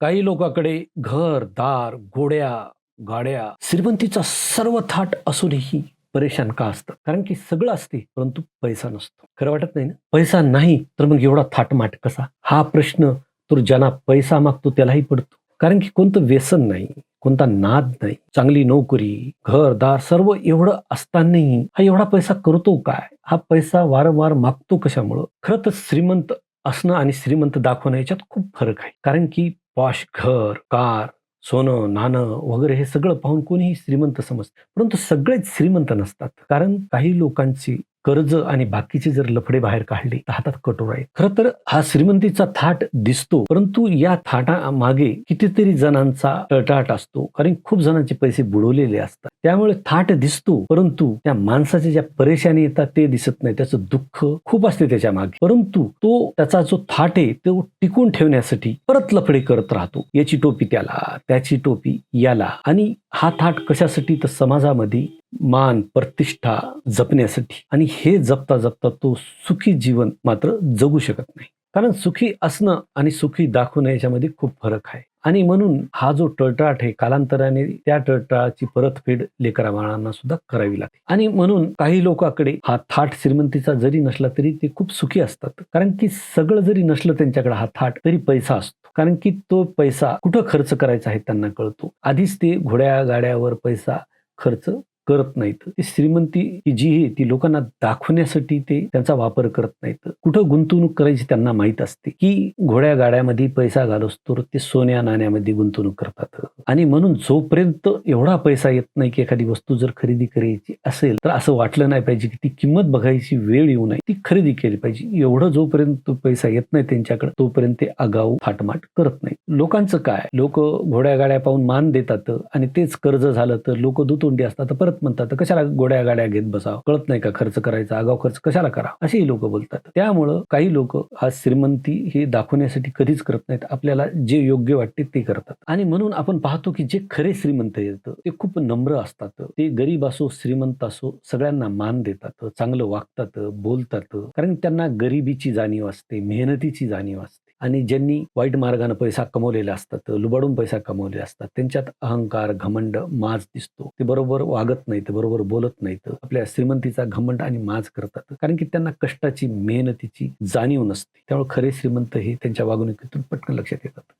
काही लोकांकडे घर दार घोड्या गाड्या श्रीमंतीचा सर्व थाट असूनही परेशान का असतं? कारण की सगळं असते परंतु पैसा नसतो. खरं वाटत नाही ना? पैसा नाही तर मग एवढा थाटमाट कसा? हा प्रश्न तर ज्यांना पैसा मागतो त्यालाही पडतो. कारण की कोणतं व्यसन नाही कोणता नाद नाही चांगली नोकरी घर दार सर्व एवढं असतानाही हा एवढा पैसा करतो काय? हा पैसा वारंवार मागतो कशामुळं? खरं तर श्रीमंत असणं आणि श्रीमंत दाखवणं याच्यात खूप फरक आहे. कारण की पॉश घर कार सोनं नाणं वगैरे हे सगळं पाहून कोणीही श्रीमंत समजतं परंतु सगळेच श्रीमंत नसतात. कारण काही लोकांची कर्ज आणि बाकीचे जर लफडे बाहेर काढले तर हातात कटोरा आहे. खरं तर हा श्रीमंतीचा थाट दिसतो परंतु या थाटा मागे कितीतरी जणांचा टळटाट असतो. कारण खूप जणांचे पैसे बुडवलेले असतात. त्यामुळे थाट दिसतो परंतु त्या माणसाच्या ज्या परेशानी येतात ते दिसत नाही. त्याचं दुःख खूप असते त्याच्यामागे. परंतु तो त्याचा जो थाट आहे तो टिकून ठेवण्यासाठी परत लफडे करत राहतो. याची टोपी त्याला त्याची टोपी याला. आणि हा थाट कशासाठी? तर समाजामध्ये मान प्रतिष्ठा जपण्यासाठी. आणि हे जपता जपता तो सुखी जीवन मात्र जगू शकत नाही. कारण सुखी असणं आणि सुखी दाखवणं याच्यामध्ये खूप फरक आहे. आणि म्हणून हा जो टळटाट आहे कालांतराने त्या टळटाळाची परतफेड लेकरा बाळांना सुद्धा करावी लागते. आणि म्हणून काही लोकांकडे हा थाट श्रीमंतीचा जरी नसला तरी ते खूप सुखी असतात. कारण की सगळं जरी नसलं त्यांच्याकडे हा थाट तरी पैसा असतो. कारण की तो पैसा कुठं खर्च करायचा आहे त्यांना कळतो. आधीच ते घोड्या गाड्यावर पैसा खर्च करत नाहीत. ती श्रीमंती जी आहे ती लोकांना दाखवण्यासाठी ते त्यांचा वापर करत नाहीत. कुठं गुंतवणूक करायची त्यांना माहीत असते. की घोड्या गाड्यामध्ये पैसा घालवतो तर ते सोन्या नाण्यामध्ये गुंतवणूक करतात. आणि म्हणून जोपर्यंत एवढा पैसा येत नाही की एखादी वस्तू जर खरेदी करायची असेल तर असं वाटलं नाही पाहिजे की ती किंमत बघायची वेळ येऊ नये. ती खरेदी केली पाहिजे. एवढं जोपर्यंत पैसा येत नाही त्यांच्याकडे तोपर्यंत ते आगाऊ फाटमाट करत नाही लोकांचं काय? लोक घोड्या गाड्या पाहून मान देतात आणि तेच कर्ज झालं तर लोक दुतोंडी असतात. परत म्हणतात कशाला गोड्या गाड्या घेत बसावं? कळत नाही का खर्च करायचा? आगाव खर्च कशाला करा? असेही लोक बोलतात. त्यामुळं काही लोक हा श्रीमंती हे दाखवण्यासाठी कधीच करत नाहीत. आपल्याला जे योग्य वाटते ते करतात. आणि म्हणून आपण पाहतो की जे खरे श्रीमंत येतं ते खूप नम्र असतात. ते गरीब असो श्रीमंत असो सगळ्यांना मान देतात चांगलं वागतात बोलतात. कारण त्यांना गरिबीची जाणीव असते मेहनतीची जाणीव असते. आणि ज्यांनी वाईट मार्गाने पैसा कमवलेला असतात लुबाडून पैसा कमवले असतात. त्यांच्यात अहंकार घमंड माज दिसतो. ते बरोबर वागत नाहीत बरोबर बोलत नाहीत. आपल्या श्रीमंतीचा घमंड आणि माज करतात. कारण की त्यांना कष्टाची मेहनतीची जाणीव नसते. त्यामुळे खरे श्रीमंत हे त्यांच्या वागणुकीतून पटकन लक्षात येतात.